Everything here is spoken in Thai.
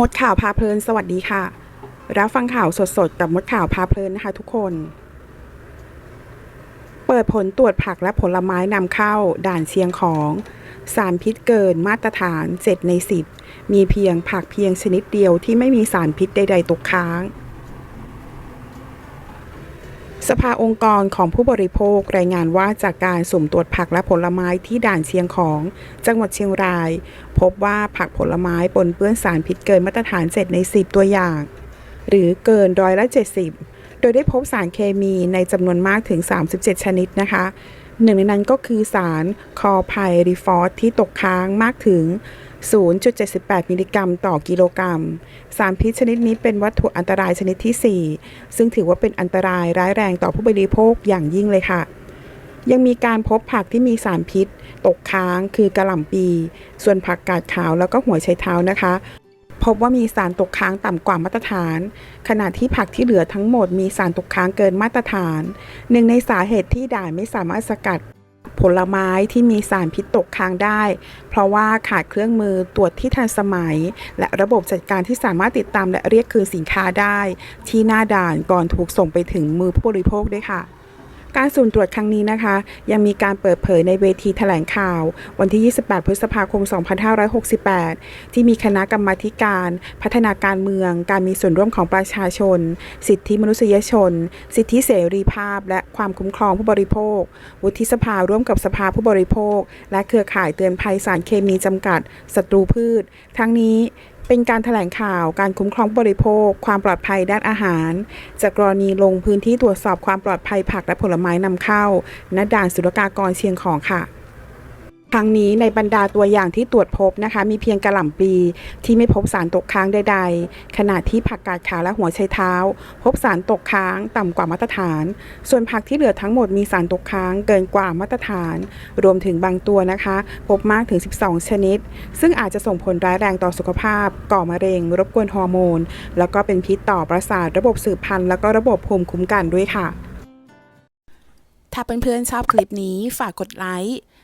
มดข่าวพาเพลิน สวัสดีค่ะ รับฟังข่าวสดๆกับมดข่าวพาเพลินนะคะทุกคน เปิดผลตรวจผักและผลไม้นำเข้าด่านเชียงของ สารพิษเกินมาตรฐาน 7 ใน 10 มีเพียงผักเพียงชนิดเดียวที่ไม่มีสารพิษใด ๆ ตกค้าง สภาองค์กรของผู้บริโภครายงานว่าจากการสุ่มตรวจผักและผลไม้ที่ด่านเชียงของ จังหวัดเชียงราย พบว่าผักผลไม้ปนเปื้อนสารพิษเกินมาตรฐาน 7 ใน 10 ตัวอย่าง หรือเกินร้อยละ 70 โดยได้พบสารเคมีในจำนวนมากถึง 37 ชนิดนะคะ หนึ่งในนั้นก็คือสารคอไพริฟอสที่ตกค้างมากถึง 0.78 มิลลิกรัมต่อกิโลกรัม สารพิษชนิดนี้เป็นวัตถุอันตรายชนิดที่ 4 ซึ่งถือว่าเป็นอันตรายร้ายแรงต่อผู้บริโภคอย่างยิ่งเลยค่ะยังมีการพบผักที่มีสารพิษ ตกค้างคือกระหล่ำปี ส่วนผักกาดขาวแล้วก็หัวไชเท้านะคะ พบว่ามีสารตกค้างต่ำกว่ามาตรฐาน ขณะที่ผักที่เหลือทั้งหมดมีสารตกค้างเกินมาตรฐาน หนึ่งในสาเหตุที่ด่านไม่สามารถสกัด ผลไม้ที่มีสารพิษตกค้างได้ เพราะว่าขาดเครื่องมือตรวจที่ทันสมัย และระบบจัดการที่สามารถติดตามและเรียกคืนสินค้าได้ ที่หน้าด่านก่อนถูกส่งไปถึงมือผู้บริโภคด้วยค่ะ การสุ่มตรวจครั้งนี้นะคะ ยังมีการเปิดเผยในเวทีแถลงข่าว วันที่ 28 พฤษภาคม 2568 ที่มีคณะกรรมาการ พัฒนาการเมือง การมีส่วนร่วมของประชาชน สิทธิมนุษยชน สิทธิเสรีภาพ และความคุ้มครองผู้บริโภค วุฒิสภาร่วมกับสภาผู้บริโภค และเครือข่ายเตือนภัยสารเคมีจำกัดศัตรูพืช ทั้งนี้ เป็นการแถลงข่าวการคุ้มครองบริโภค ความปลอดภัยด้านอาหาร จากกรณีลงพื้นที่ตรวจสอบความปลอดภัยผักและผลไม้นำเข้าณด่านศุลกากรเชียงของค่ะ ครั้งนี้ในบรรดาตัวอย่างที่ตรวจพบนะคะมีเพียงกระหล่ำปลีที่ไม่พบสารตกค้างใดๆ ขณะที่ผักกาดขาวและหัวไชเท้า พบสารตกค้างต่ำกว่ามาตรฐาน ส่วนผักที่เหลือทั้งหมดมีสารตกค้างเกินกว่ามาตรฐาน รวมถึงบางตัวนะคะ พบมากถึง 12 ชนิด ซึ่งอาจจะส่งผลร้ายแรงต่อสุขภาพ ก่อมะเร็ง รบกวนฮอร์โมน แล้วก็เป็นพิษต่อประสาทระบบสืบพันธุ์แล้วก็ระบบภูมิคุ้มกันด้วยค่ะ ถ้าเพื่อนๆชอบคลิปนี้ฝากกดไลค์